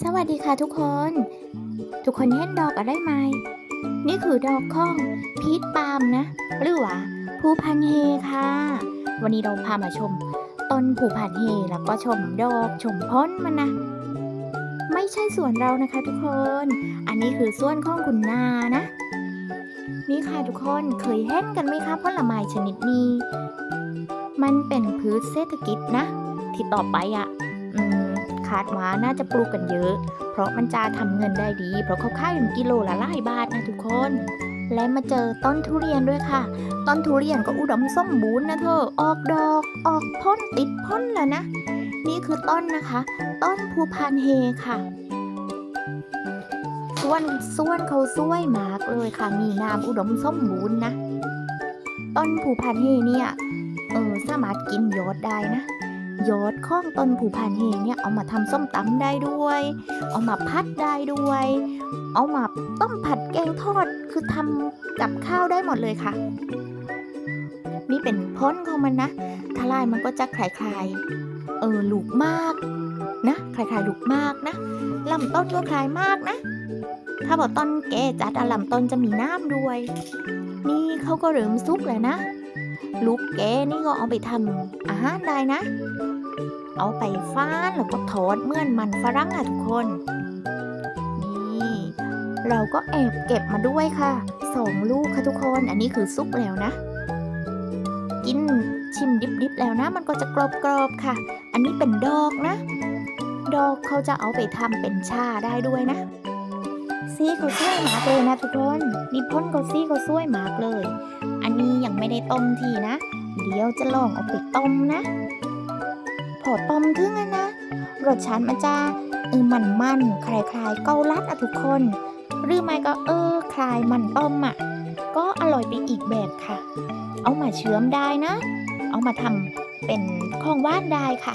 สวัสดีค่ะทุกคน ทุกคนเห็นดอกอะไรไหม นี่คือดอกข้องพีชปาล์มนะ หรือว่าภูพันเฮค่ะ วันนี้เราพามาชมต้นภูพันเฮแล้วก็ชมดอกชมพ้นมันนะ ไม่ใช่สวนเรานะคะทุกคน อันนี้คือสวนข้องคุณนานะ นี่ค่ะทุกคนเคยเห็นกันไหมคะผลไม้ชนิดนี้ มันเป็นพืชเศรษฐกิจนะ ที่ต่อไปอะ่ะ คาดว่าน่าจะปลูกกันเยอะ เพราะมันจะทำเงินได้ดี เพราะเขาขายถึงกิโลละหลายบาทนะทุกคน และมาเจอต้นทุเรียนด้วยค่ะ ต้นทุเรียนก็อุดมสมบูรณ์นะเธอ ออกดอก ออกพ้นติดพ้นแล้วนะ นี่คือต้นนะคะ ต้นภูพานเฮค่ะส่วนส่วนเขาสวยมากเลยค่ะ มีน้ำอุดมสมบูรณ์นะ ต้นภูพานเฮเนี่ย เออสามารถกินยอดได้นะ ยอดข้องต้นผูพานเฮเนี่ยเอามาทำส้มตำได้ด้วย เอามาพัดได้ด้วย เอามาต้มผัดแกงทอดคือทำกับข้าวได้หมดเลยค่ะ นี่เป็นพ้นของมันนะทลายมันก็จะคล้ายๆเออลูกมากนะคลายๆลูกมากนะลำต้นก็คลายมากนะ ถ้าบอกต้นแก่จัดอะลำต้นจะมีน้ำด้วย นี่เขาก็เริ่มซุกแล้วนะ ลูกแกนี่ก็เอาไปทำอาหารได้นะ เอาไปฟ้านแล้วก็ทอดเหมื่อนมันฝรั่งอะทุกคน นี่ เราก็แอบเก็บมาด้วยค่ะสองลูกค่ะทุกคน อันนี้คือซุปแล้วนะ กินชิมดิบๆแล้วนะ มันก็จะกรอบๆค่ะ อันนี้เป็นดอกนะ ดอกเขาจะเอาไปทำเป็นชาได้ด้วยนะซี่เขาสวยหมากเลยนะทุกคนนี่พ่นเขาซี่เขาสวยหมากเลย อันนี้ ไม่ได้ต้มทีนะ เดี๋ยวจะลองเอาไปต้มนะพอต้มถึงแล้วนะ รสชาติมันจะเออมันมันคล้ายๆเกาลัดอะทุกคน หรือไม่ก็เออคลายมันต้มอะก็อร่อยไปอีกแบบค่ะ เอามาเชื่อมได้นะ เอามาทำเป็นของว่านได้ค่ะ